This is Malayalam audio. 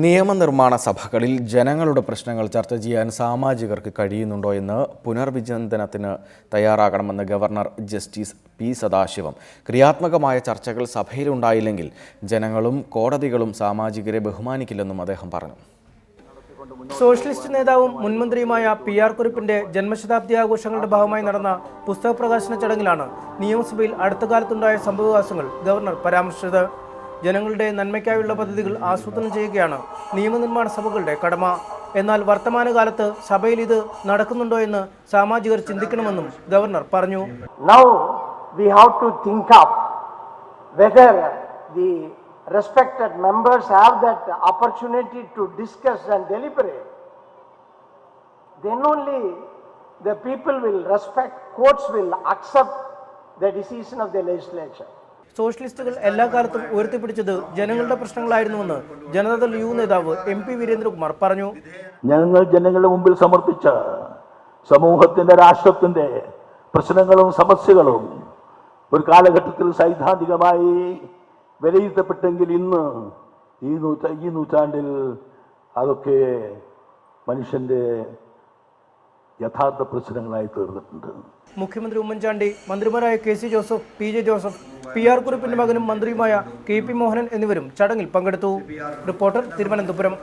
നിയമനിർമ്മാണ സഭകളിൽ ജനങ്ങളുടെ പ്രശ്നങ്ങൾ ചർച്ച ചെയ്യാൻ സാമാജികർക്ക് കഴിയുന്നുണ്ടോ എന്ന് പുനർവിചിന്തനത്തിന് തയ്യാറാകണമെന്ന് ഗവർണർ ജസ്റ്റിസ് പി സദാശിവം. ക്രിയാത്മകമായ ചർച്ചകൾ സഭയിലുണ്ടായില്ലെങ്കിൽ ജനങ്ങളും കോടതികളും സാമാജികരെ ബഹുമാനിക്കില്ലെന്നും അദ്ദേഹം പറഞ്ഞു. സോഷ്യലിസ്റ്റ് നേതാവും മുൻമന്ത്രിയുമായ പി ആർ കുറിപ്പിന്റെ ജന്മശതാബ്ദി ആഘോഷങ്ങളുടെ ഭാഗമായി നടന്ന പുസ്തക പ്രകാശന ചടങ്ങിലാണ് നിയമസഭയിൽ അടുത്ത കാലത്തുണ്ടായ സംഭവവികാസങ്ങൾ ഗവർണർ പരാമർശിച്ചത്. ജനങ്ങളുടെ നന്മയ്ക്കായുള്ള പദ്ധതികൾ ആസൂത്രണം ചെയ്യുകയാണ് നിയമനിർമ്മാണ സഭകളുടെ കടമ എന്നാൽ വർത്തമാനകാലത്ത് സഭയിൽ ഇത് നടക്കുന്നുണ്ടോ എന്ന് സാമാജികർ ചിന്തിക്കണമെന്നും ഗവർണർ പറഞ്ഞു now we have to think up whether the respected members have that opportunity to discuss and deliberate. Then only the people will respect, courts will accept the decision of the legislature. സോഷ്യലിസ്റ്റുകൾ എല്ലാ കാലത്തും ഉയർത്തിപ്പിടിച്ചത് ജനങ്ങളുടെ പ്രശ്നങ്ങളായിരുന്നുവെന്ന് ജനതാദൾ യു നേതാവ് എം പി വീരേന്ദ്രകുമാർ പറഞ്ഞു. ഞങ്ങൾ ജനങ്ങളുടെ മുമ്പിൽ സമർപ്പിച്ച സമൂഹത്തിന്റെ രാഷ്ട്രത്തിന്റെ പ്രശ്നങ്ങളും സമസ്യകളും ഒരു കാലഘട്ടത്തിൽ സൈദ്ധാന്തികമായി വിലയിരുത്തപ്പെട്ടെങ്കിൽ ഇന്ന് ഈ നൂറ്റ ഈ നൂറ്റാണ്ടിൽ അതൊക്കെ മനുഷ്യന്റെ യഥാർത്ഥ പ്രശ്നങ്ങളായി തീർന്നിട്ടുണ്ട്. മുഖ്യമന്ത്രി ഉമ്മൻചാണ്ടി മന്ത്രിമാരായ K C Joseph P J Joseph P R കുറിപ്പിന്റെ മകനും മന്ത്രിയുമായ കെ പി മോഹനൻ എന്നിവരും ചടങ്ങിൽ പങ്കെടുത്തു. റിപ്പോർട്ടർ തിരുവനന്തപുരം.